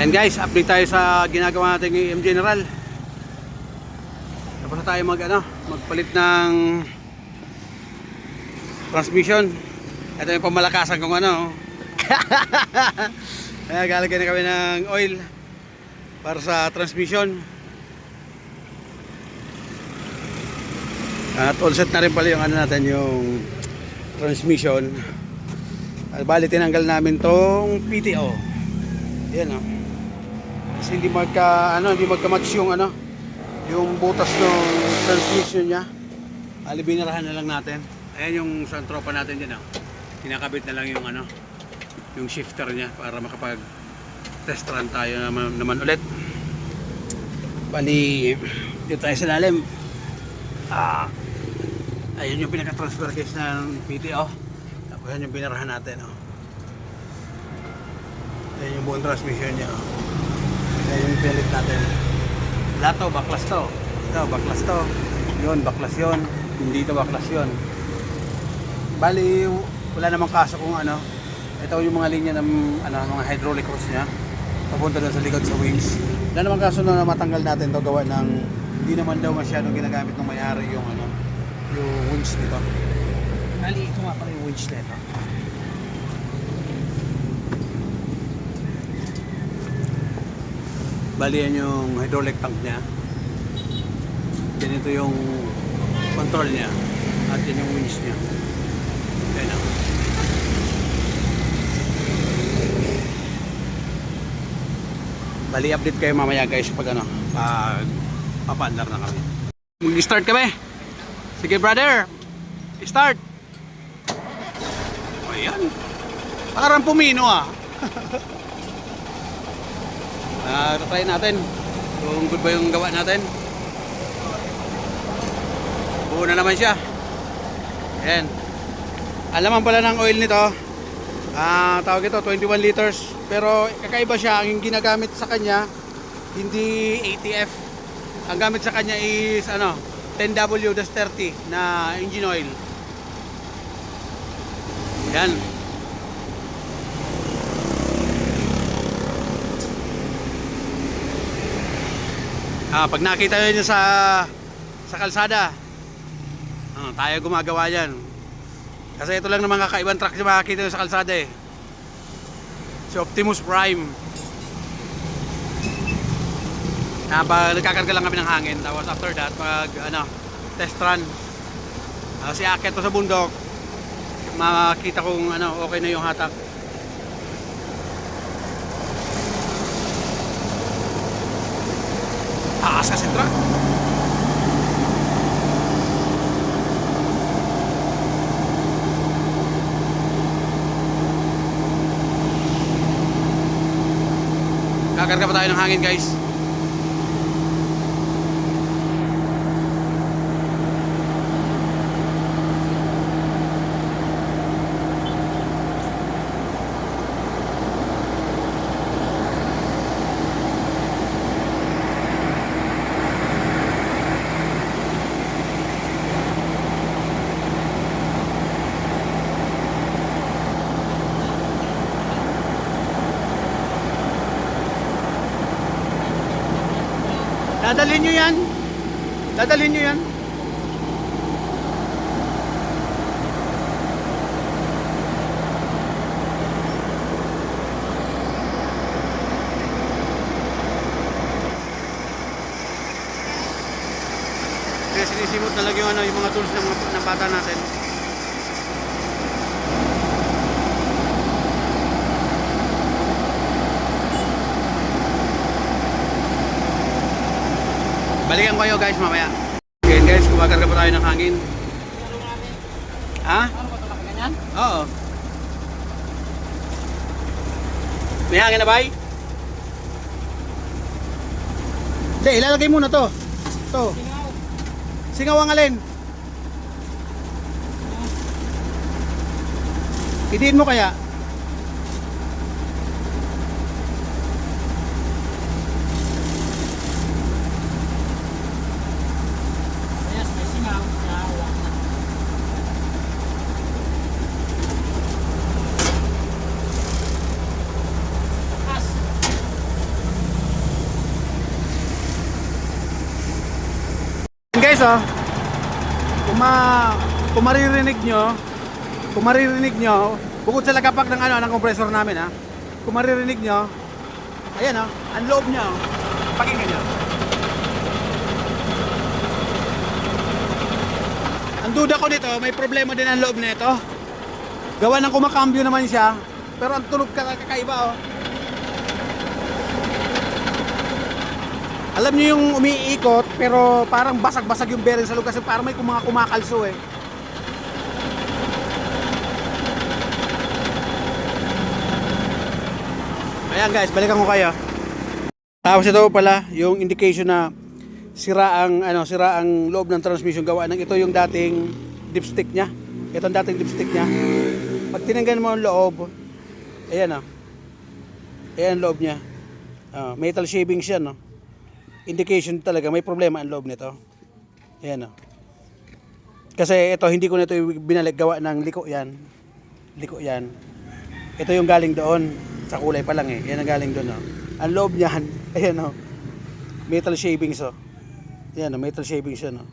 Ayan guys, update tayo sa ginagawa natin ng General. Tapos na tayo mag, ano, magpalit ng transmission. Ito yung pamalakasan kung ano. Kaya galagay na kami ng oil para sa transmission. At all set na rin pala yung ano natin, yung transmission. At bali tinanggal namin tong PTO. Yan oh. Kasi hindi magka ano, hindi magka-match yung ano, yung butas ng transmission niya. Ali binarahan na lang natin. Ayan yung sa tropa natin diyan oh. Kinakabit na lang yung ano, yung shifter niya para makapag test run tayo naman, naman ulit. Bali, dito tayo sa lalim. Ah, ayun yung pinaka-transfer case ng PTO. Tapos yan yung binarahan natin. Oh. Ayan yung buong transmission niya. Oh. Yung pilit natin. Lahat to, baklas to. Ito, baklas to. Yun, baklas yun. Hindi to baklas yun. Bali, wala namang kaso kung ano. Ito yung mga linya ng ano, mga hydraulic hose niya. Papunta doon sa likod sa wings. Wala namang kaso na matanggal natin to gawa ng hindi naman daw masyadong ginagamit ng may-ari yung ano, yung winch nito. Bali, ito nga pala yung winch nito. Bali yan yung hydraulic tank niya. Ganito yung control niya. At yan yung winch niya. Yan o. Bali update kayo mamaya guys pag ano, pag papaandar na kami. Mag-start kami. Sige brother. Start. O yan. Parang pumino ah. Ah, try natin. Kung good ba yung gawa natin. Buo na naman siya. Ayan. Alaman pala ng oil nito. Ah, tawag ito 21 liters. Pero kakaiba siya ang ginagamit sa kanya hindi ATF. Ang gamit sa kanya is ano 10W-30 na engine oil. Yan. Ah, pag nakita nyo sa sa kalsada, ah, tayo gumagawa yan. Kasi ito lang naman kakaibang truck na makakita nyo sa kalsada eh. Si Optimus Prime. Ah, pag nagkakarga lang kami ng hangin, tapos after that, pag ano, test run, ah, si Akit sa bundok, makakita kung ano, okay na yung hatak. Taas kasi truck. Kakarga pa tayo ng hangin guys. Dadalhin nyo yan? Dadalhin nyo yan? Kaya sinisimot na lang yung, ano, yung mga tools ng, ng bata natin. Balikan ko kayo guys mamaya. Okay guys, kumakarga pa tayo ng hangin. Ha? Ano? Oo. May hangin na ba? Hindi, ilalagay muna to. To. Singaw ang alin. Idiin mo kaya? Guys, oh. Kung, ma, kung maririnig nyo, kung maririnig nyo, bukod sa lagapak ng ano, ng compressor namin, ha. Kung maririnig nyo, ayan, oh, ang loob niya, oh. Pakinggan nyo. Ang duda ko nito, may problema din ang loob nito. Gawa ng kumakambyo naman siya, pero ang tunog ka kakaiba, oh. Alam niyo yung umiikot pero parang basag-basag yung bearing sa loob kasi parang may mga kumakalso eh. Ayan guys, balikan ko kayo. Tapos ito pala yung indication na sira ang ano, sira ang loob ng transmission gawa ng ito yung dating dipstick niya. Ito ang dating dipstick niya. Pag tinanggal mo ang loob, ayan oh. Ayan loob niya. Ah, metal shavings yan, no? Indication talaga may problema ang loob nito. Ayan, no? Kasi ito, hindi ko na binalik gawa ng liko yan. Liko yan. Ito yung galing doon. Sa kulay pa lang eh. Yan ang galing doon, no? Ang loob niyan, ayan, no? Metal shavings, oh. Ayan, no? Metal shavings yan, no?